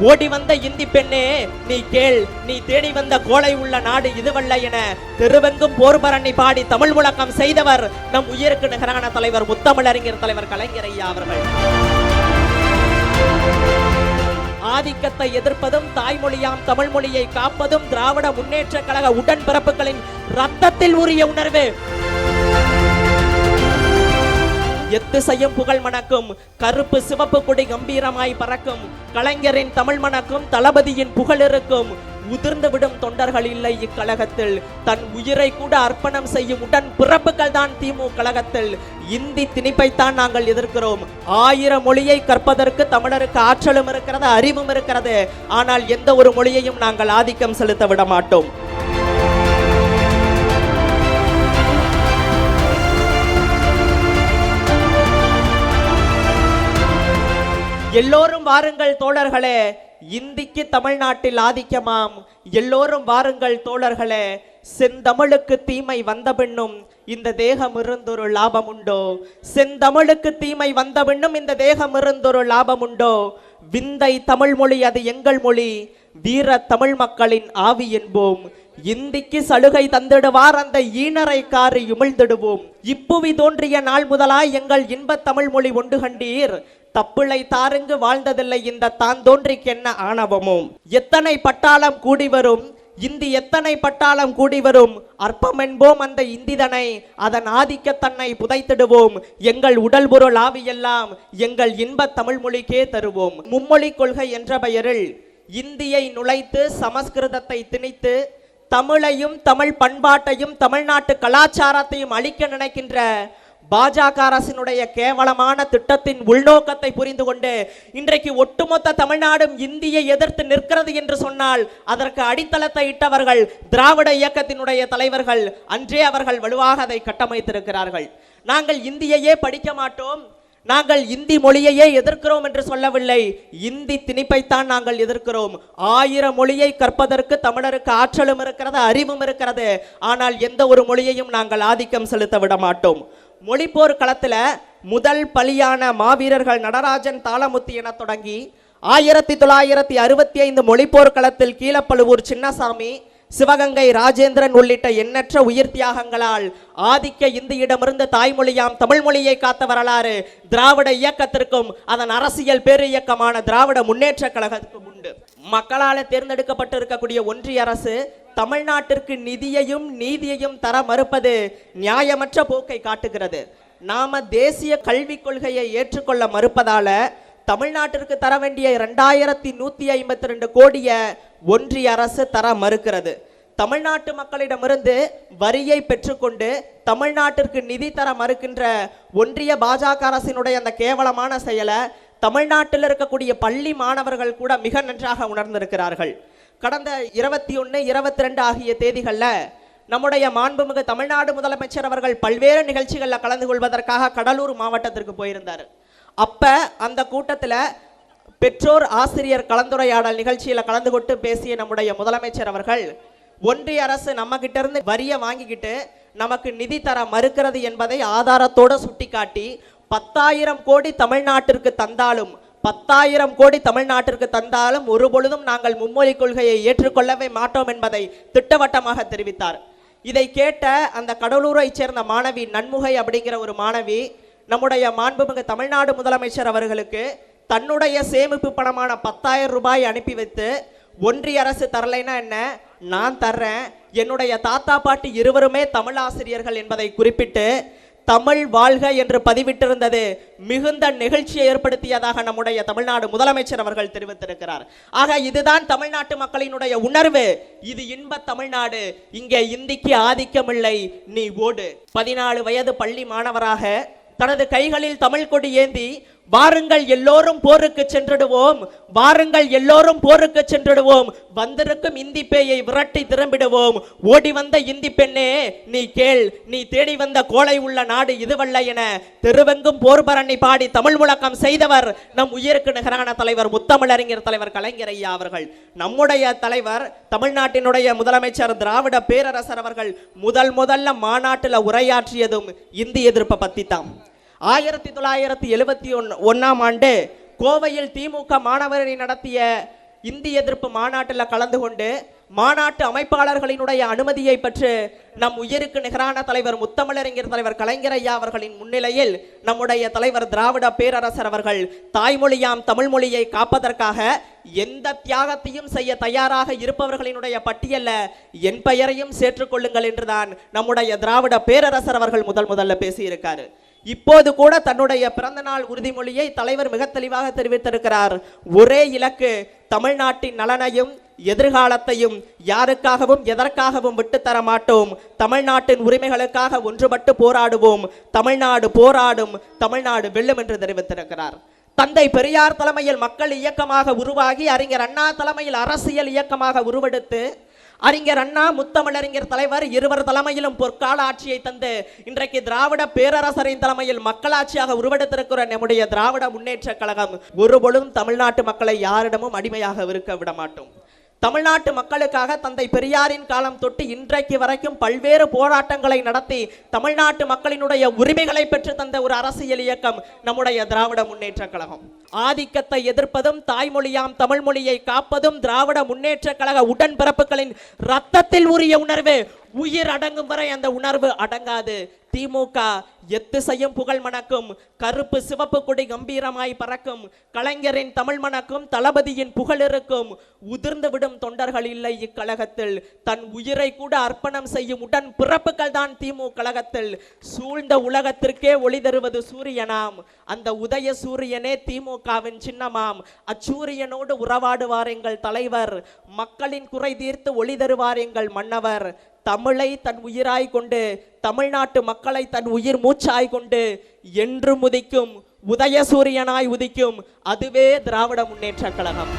ஓடி வந்த இந்தி பெண்ணே நீ கேள் நீ தேடி வந்த கோலை உள்ள நாடு இதுவல்ல என தெருவெங்கும் போர்பரணி பாடி தமிழ் முழக்கம் செய்தவர் நம் உயிருக்கு நிகரான தலைவர் முத்தமிழறிஞர் தலைவர் கலைஞர் ஐயா அவர்கள். ஆதிக்கத்தை எதிர்ப்பதும் தாய்மொழியாம் தமிழ் மொழியை காப்பதும் திராவிட முன்னேற்ற கழக உடன்பிறப்புகளின் ரத்தத்தில் உரிய உணர்வு. எத்திசையும் புகழ் மணக்கும் கருப்பு சிவப்பு கொடி கம்பீரமாய் பறக்கும் கலைஞரின் தமிழ் மணக்கும் தளபதியின் புகழ் இருக்கும். உதிர்ந்து விடும் தொண்டர்கள் இல்லை இக்கழகத்தில். தன் உயிரை கூட அர்ப்பணம் செய்யும் உடன் பிறப்புகள் தான் திமு கழகத்தில். இந்தி திணிப்பைத்தான் நாங்கள் எதிர்க்கிறோம். ஆயிரம் மொழியை கற்பதற்கு தமிழருக்கு ஆற்றலும் இருக்கிறது அறிவும் இருக்கிறது. ஆனால் எந்த ஒரு மொழியையும் நாங்கள் ஆதிக்கம் செலுத்த விட மாட்டோம் எல்லோரும் வாருங்கள் தோழர்களே. இந்திக்கு தமிழ்நாட்டில் ஆதிக்கமாம். எல்லோரும் வாருங்கள் தோழர்களே. செந்தமிழுக்கு தீமை வந்த பின்னும் இந்த தேகம் இருந்தொரு லாபம் உண்டோ செந்தமிழுக்கு தீமை வந்த பின்னும் இந்த தேகம் இருந்தொரு லாபம் உண்டோ விந்தை தமிழ் மொழி அது எங்கள் மொழி. வீர தமிழ் மக்களின் ஆவி என்போம். இந்திக்கு சலுகை தந்திடுவார் அந்த ஈனரை காரி உமிழ்ந்திடுவோம் இப்புவி தோன்றிய நாள் முதலாய் எங்கள் இன்ப தமிழ் மொழி ஒன்று கண்டீர். தப்பிழை தாருங்கு வாழ்ந்ததில்லை. இந்த தான் தோன்றிக்கென்ன ஆணவமும் எத்தனை பட்டாளம் கூடி வரும்? இந்தி எத்தனை பட்டாளம் கூடி வரும்? அற்பம் என்போம் அந்த இந்திதனை. அதன் ஆதிக்கத்தன்னை புதைத்திடுவோம். எங்கள் உடல் பொருள் ஆவியெல்லாம் எங்கள் இன்ப தமிழ் மொழிக்கே தருவோம். மும்மொழி கொள்கை என்ற பெயரில் இந்தியை நுழைத்து சமஸ்கிருதத்தை திணித்து தமிழையும் தமிழ் பண்பாட்டையும் தமிழ்நாட்டு கலாச்சாரத்தையும் அழிக்க நினைக்கின்ற பாஜக அரசினுடைய கேவலமான திட்டத்தின் உள்நோக்கத்தை புரிந்து கொண்டு இன்றைக்கு ஒட்டுமொத்த தமிழ்நாடும் இந்தியை எதிர்த்து நிற்கிறது என்று சொன்னால் அதற்கு அடித்தளத்தை இட்டவர்கள் திராவிட இயக்கத்தினுடைய தலைவர்கள் அன்றே அவர்கள் வலுவாக அதை கட்டமைத்திருக்கிறார்கள். நாங்கள் இந்தியையே படிக்க மாட்டோம். நாங்கள் இந்தி மொழியையே எதிர்க்கிறோம் என்று சொல்லவில்லை. இந்தி திணிப்பைத்தான் நாங்கள் எதிர்க்கிறோம். ஆயிரம் மொழியை கற்பதற்கு தமிழருக்கு ஆற்றலும் இருக்கிறது அறிவும் இருக்கிறது. ஆனால் எந்த ஒரு மொழியையும் நாங்கள் ஆதிக்கம் செலுத்த விட மாட்டோம். மொழிப்போர் களத்துல முதல் பலியான மாவீரர்கள் நடராஜன் தாளமுத்து என தொடங்கி ஆயிரத்தி தொள்ளாயிரத்தி அறுபத்தி ஐந்து மொழிப்போர் களத்தில் கீழப்பழுவூர் சின்னசாமி சிவகங்கை ராஜேந்திரன் உள்ளிட்ட எண்ணற்ற உயிர் தியாகங்களால் ஆதிக்க இந்தியிடமிருந்து தாய்மொழியாம் தமிழ் மொழியை காத்த வரலாறு திராவிட இயக்கத்திற்கும் அதன் அரசியல் பேரு இயக்கமான திராவிட முன்னேற்ற கழகத்துக்கும் உண்டு. மக்களால் தேர்ந்தெடுக்கப்பட்டு இருக்கக்கூடிய ஒன்றிய அரசு தமிழ்நாட்டிற்கு நிதியையும் நீதியையும் தர மறுப்பது நியாயமற்ற போக்கை காட்டுகிறது. நாம தேசிய கல்விக் கொள்கையை ஏற்றுக்கொள்ள மறுப்பதால தமிழ்நாட்டிற்கு தர வேண்டிய இரண்டாயிரத்தி நூத்தி ஐம்பத்தி ரெண்டு கோடியை ஒன்றிய அரசு தர மறுக்கிறது. தமிழ்நாட்டு மக்களிடமிருந்து வரியை பெற்றுக்கொண்டு தமிழ்நாட்டிற்கு நிதி தர மறுக்கின்ற ஒன்றிய பாஜக அரசினுடைய அந்த கேவலமான செயலை தமிழ்நாட்டில் இருக்கக்கூடிய பள்ளி மாணவர்கள் கூட மிக நன்றாக உணர்ந்திருக்கிறார்கள். கடந்த இருபத்தி ஒன்று இருபத்தி ரெண்டு ஆகிய தேதிகளில் நம்முடைய மாண்புமிகு தமிழ்நாடு முதலமைச்சர் அவர்கள் பல்வேறு நிகழ்ச்சிகளில் கலந்து கொள்வதற்காக கடலூர் மாவட்டத்திற்கு போயிருந்தார். அப்போ அந்த கூட்டத்தில் பெற்றோர் ஆசிரியர் கலந்துரையாடல் நிகழ்ச்சியில் கலந்து கொண்டு பேசிய நம்முடைய முதலமைச்சர் அவர்கள் ஒன்றிய அரசு நம்மகிட்ட இருந்து வரியை வாங்கிக்கிட்டு நமக்கு நிதி தர மறுக்கிறது என்பதை ஆதாரத்தோடு சுட்டிக்காட்டி பத்தாயிரம் கோடி தமிழ்நாட்டிற்கு தந்தாலும் பத்தாயிரம் கோடி தமிழ்நாட்டிற்கு தந்தாலும் ஒரு பொழுதும் நாங்கள் மும்மொழி கொள்கையை ஏற்றுக்கொள்ளவே மாட்டோம் என்பதை திட்டவட்டமாக தெரிவித்தார். இதை கேட்ட அந்த கடலூரைச் சேர்ந்த மாணவி நன்முகை அப்படிங்கிற ஒரு மாணவி நம்முடைய மாண்புமிகு தமிழ்நாடு முதலமைச்சர் அவர்களுக்கு தன்னுடைய சேமிப்பு பணமான பத்தாயிரம் ரூபாய் அனுப்பி வைத்து ஒன்றிய அரசு தரலைன்னா என்ன? நான் தர்றேன். என்னுடைய தாத்தா பாட்டி இருவருமே தமிழ் ஆசிரியர்கள் என்பதை குறிப்பிட்டு தமிழ் வாழ்க என்று பதிவிட்டிருந்தது மிகுந்த நிகழ்ச்சியை ஏற்படுத்தியதாக நம்முடைய தமிழ்நாடு முதலமைச்சர் அவர்கள் தெரிவித்திருக்கிறார். ஆக இதுதான் தமிழ்நாட்டு மக்களினுடைய உணர்வு. இது இன்ப தமிழ்நாடு. இங்கே இந்திக்கு ஆதிக்கமில்லை நீ ஓடு. பதினாலு வயது பள்ளி மாணவராக தனது கைகளில் தமிழ் கொடி ஏந்தி வாருங்கள் எல்லோரும் போருக்கு சென்றிடுவோம். வாருங்கள் எல்லோரும் போருக்கு சென்றிடுவோம். வந்திருக்கும் இந்தி பேயை விரட்டி திரும்பிடுவோம் ஓடி வந்த இந்தி பெண்ணே நீ கேள் நீ தேடி வந்த கோலை உள்ள நாடு இதுவல்ல என. தெருவெங்கும் போர்பரணி பாடி தமிழ் முழக்கம் செய்தவர் நம் உயிருக்கு நிகரான தலைவர் முத்தமிழறிஞர் தலைவர் கலைஞர் ஐயா அவர்கள். நம்முடைய தலைவர் தமிழ்நாட்டினுடைய முதலமைச்சர் திராவிட பேரரசர் அவர்கள் முதல் முதல்ல மாநாட்டில் உரையாற்றியதும் இந்தி எதிர்ப்பை பத்தி தான் ஆயிரத்தி தொள்ளாயிரத்தி எழுபத்தி ஒன் ஒன்றாம் ஆண்டு கோவையில் திமுக மாணவரணி நடத்திய இந்தி எதிர்ப்பு மாநாட்டில் கலந்து கொண்டு மாநாட்டு அமைப்பாளர்களினுடைய அனுமதியை பெற்று நம் உயிருக்கு நிகரான தலைவர் முத்தமிழறிஞர் தலைவர் கலைஞர் ஐயா அவர்களின் முன்னிலையில் நம்முடைய தலைவர் திராவிட பேரரசர் அவர்கள் தாய்மொழியாம் தமிழ் மொழியை காப்பதற்காக எந்த தியாகத்தையும் செய்ய தயாராக இருப்பவர்களினுடைய பட்டியல்ல என் பெயரையும் சேர்த்துக்கொள்ளுங்கள் என்றுதான் நம்முடைய திராவிட பேரரசர் அவர்கள் முதல் முதல்ல பேசியிருக்காரு. இப்போது கூட தன்னுடைய பிறந்தநாள் உறுதிமொழியை தலைவர் மிக தெளிவாக தெரிவித்திருக்கிறார். ஒரே இலக்கு தமிழ்நாட்டின் நலனையும் எதிர்காலத்தையும் யாருக்காகவும் எதற்காகவும் விட்டுத்தர மாட்டோம். தமிழ்நாட்டின் உரிமைகளுக்காக ஒன்றுபட்டு போராடுவோம். தமிழ்நாடு போராடும் தமிழ்நாடு வெல்லும் என்று தெரிவித்திருக்கிறார். தந்தை பெரியார் தலைமையில் மக்கள் இயக்கமாக உருவாகி அறிஞர் அண்ணா தலைமையில் அரசியல் இயக்கமாக உருவெடுத்து அறிஞர் அண்ணா முத்தமிழறிஞர் தலைவர் இருவர் தலைமையிலும் பொற்கால ஆட்சியை தந்து இன்றைக்கு திராவிட பேரரசரின் தலைமையில் மக்களாட்சியாக உருவெடுத்திருக்கிற நம்முடைய திராவிட முன்னேற்ற கழகம் ஒருபொழுதும் தமிழ்நாட்டு மக்களை யாரிடமும் அடிமையாக இருக்க விட மாட்டோம் தமிழ்நாட்டு மக்களுக்காக தந்தை பெரியாரின் காலம் தொட்டு இன்றைக்கு வரைக்கும் பல்வேறு போராட்டங்களை நடத்தி தமிழ்நாட்டு மக்களினுடைய உரிமைகளை பெற்று தந்த ஒரு அரசியல் இயக்கம் நம்முடைய திராவிட முன்னேற்ற கழகம். ஆதிக்கத்தை எதிர்ப்பதும் தாய்மொழியாம் தமிழ் மொழியை காப்பதும் திராவிட முன்னேற்ற கழக உடன்பிறப்புகளின் ரத்தத்தில் உரிய உணர்வு உயிர் அடங்கும் வரை அந்த உணர்வு அடங்காது. திமுக எத்திசையும் புகழ் மணக்கும் கருப்பு சிவப்பு கொடி கம்பீரமாய் பறக்கும் கலைஞரின் தமிழ் மணக்கும் தளபதியின் புகழ் இருக்கும். உதிர்ந்து விடும் தொண்டர்கள் இல்லை இக்கழகத்தில். தன் உயிரை கூட அர்ப்பணம் செய்யும் உடன் பிறப்புகள் தான் திமுக கழகத்தில். சூழ்ந்த உலகத்திற்கே ஒளி தருவது சூரியனாம். அந்த உதய சூரியனே திமுகவின் சின்னமாம். அச்சூரியனோடு உறவாடுவார் எங்கள் தலைவர். மக்களின் குறை தீர்த்து ஒளி தருவார் எங்கள் மன்னவர். தமிழை தன் உயிராய் கொண்டு தமிழ்நாட்டு மக்களை தன் உயிர் மூச்சாய் கொண்டு என்று உதிக்கும் உதய சூரியனாய் உதிக்கும் அதுவே திராவிட முன்னேற்ற கழகம்.